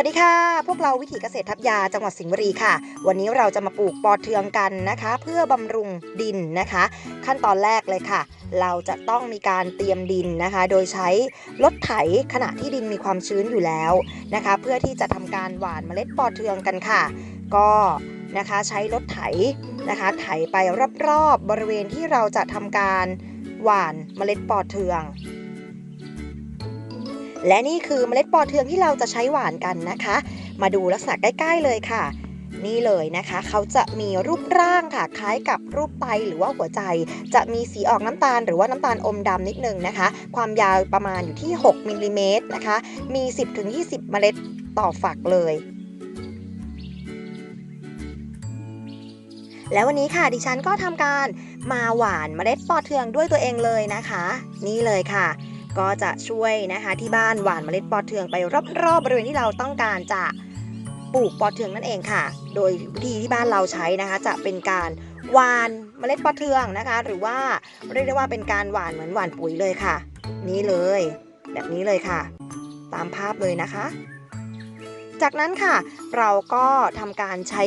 วัสดีค่ะ พวกเราวิถีเกษตรทับยาจังหวัดสิงห์บุรีค่ะ วันนี้เราจะมาปลูกปอเทืองกันนะคะ เพื่อบำรุงดินนะคะ ขั้นตอนแรกเลยค่ะ เราจะต้องมีการเตรียมดินนะคะ โดยใช้รถไถขณะที่ดินมีความชื้นอยู่แล้วนะคะ เพื่อที่จะทำการหว่านเมล็ดปอเทืองกันค่ะ ก็นะคะใช้รถไถนะคะ ไถไปรอบๆบริเวณที่เราจะทำการหว่านเมล็ดปอเทือง และนี่คือเมล็ดปอเทืองที่เราจะใช้หวานกันนะคะ มาดูลักษณะใกล้ ๆ เลยค่ะ นี่เลยนะคะ เขาจะมีรูปร่างค่ะ คล้ายกับรูปไตหรือว่าหัวใจ จะมีสีออกน้ำตาลหรือว่าน้ำตาลอมดำนิดนึงนะคะ ความยาวประมาณอยู่ที่ 6มิลลิเมตรนะคะ มี 10-20 เมล็ดต่อฝักเลยแล้ววันนี้ค่ะดิฉันก็ทำการมาหวานเมล็ดปอเทืองด้วยตัวเองเลยนะคะ นี่เลยค่ะ ก็จะช่วยนะคะที่บ้านหว่านเมล็ดปอเทืองไปรอบๆบริเวณที่เราต้องการจะปลูกปอเทืองนั่นเองค่ะ โดยวิธีที่บ้านเราใช้นะคะ จะเป็นการหว่านเมล็ดปอเทืองนะคะ หรือว่าเรียกได้ว่าเป็นการหว่านเหมือนหว่านปุ๋ยเลยค่ะ นี่เลย แบบนี้เลยค่ะ ตามภาพเลยนะคะ จากนั้นค่ะ เราก็ทำการใช้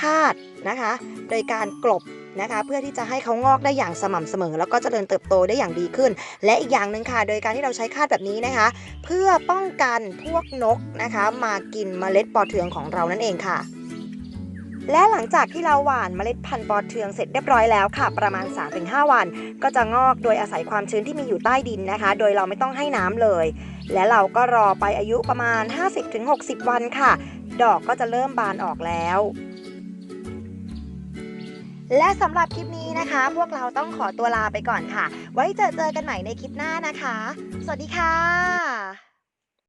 คาดนะคะ โดยการกลบ นะคะ เพื่อที่จะให้เขางอกได้อย่างสม่ำเสมอ แล้วก็เจริญเติบโตได้อย่างดีขึ้น และอีกอย่างหนึ่งค่ะ โดยการที่เราใช้คาดแบบนี้นะคะ เพื่อป้องกันพวกนกนะคะ มากินเมล็ดปอเทืองของเรานั่นเองค่ะและหลังจากที่เราหว่านเมล็ดพันธุ์ปอเทืองเสร็จเรียบร้อยแล้วค่ะ ประมาณ 3-5 วัน ก็จะงอกโดยอาศัยความชื้นที่มีอยู่ใต้ดินนะคะ โดยเราไม่ต้องให้น้ำเลย และเราก็รอไปอายุประมาณ 50-60 วันค่ะ ดอกก็จะเริ่มบานออกแล้ว และสำหรับคลิปนี้นะคะ พวกเราต้องขอตัวลาไปก่อนค่ะ ไว้เจอเจอกันใหม่ในคลิปหน้านะคะ สวัสดีค่ะ